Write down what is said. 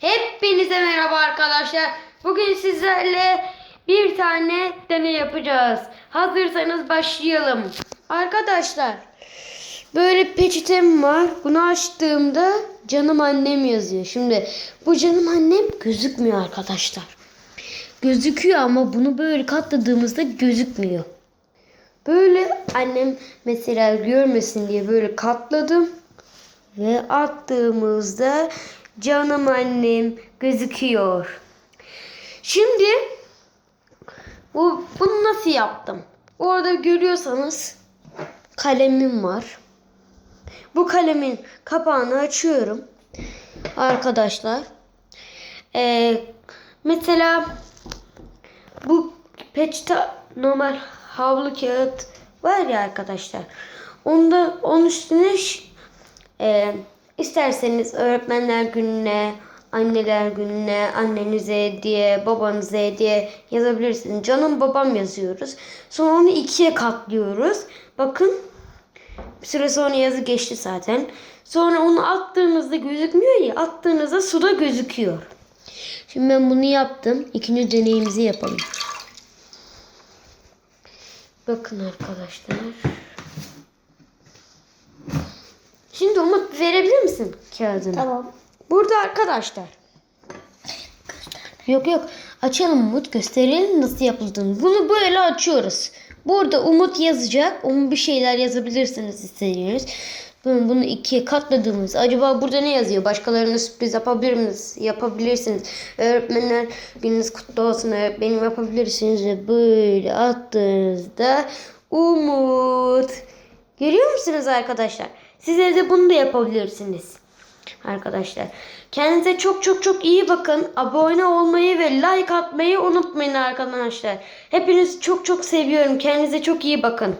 Hepinize merhaba arkadaşlar. Bugün sizlerle bir tane deney yapacağız. Hazırsanız başlayalım. Arkadaşlar böyle peçetem var. Bunu açtığımda canım annem yazıyor. Şimdi bu canım annem gözükmüyor arkadaşlar. Gözüküyor ama bunu böyle katladığımızda gözükmüyor. Böyle annem mesela görmesin diye böyle katladım. Ve attığımızda canım annem gözüküyor. Şimdi bu bunu nasıl yaptım? Orada görüyorsanız kalemim var. Bu kalemin kapağını açıyorum. Arkadaşlar. Ee, mesela bu peçete normal havlu kağıt var ya arkadaşlar. Onda onun üstüne e, isterseniz öğretmenler gününe, anneler gününe, annenize hediye, babanıza hediye yazabilirsiniz. Canım babam yazıyoruz. Sonra onu ikiye katlıyoruz. Bakın bir süre sonra yazı geçti zaten. Sonra onu attığınızda gözükmüyor ya. Attığınızda suda gözüküyor. Şimdi ben bunu yaptım. İkinci deneyimizi yapalım. Bakın arkadaşlar. Şimdi Umut verebilir misin kağıdını? Tamam. Burada arkadaşlar. Yok yok. Açalım Umut. Gösterelim nasıl yapıldığını. Bunu böyle açıyoruz. Burada Umut yazacak. Umut bir şeyler yazabilirsiniz istediğiniz. Bunu, bunu ikiye katladığımız. Acaba burada ne yazıyor? Başkalarına sürpriz yapabilir misiniz? Yapabilirsiniz. Öğretmenler gününüz kutlu olsun. Öğretmenim yapabilirsiniz. Ve böyle attığınızda Umut. Görüyor musunuz arkadaşlar? Siz evde bunu da yapabilirsiniz. Arkadaşlar. Kendinize çok çok çok iyi bakın. Abone olmayı ve like atmayı unutmayın arkadaşlar. Hepinizi çok çok seviyorum. Kendinize çok iyi bakın.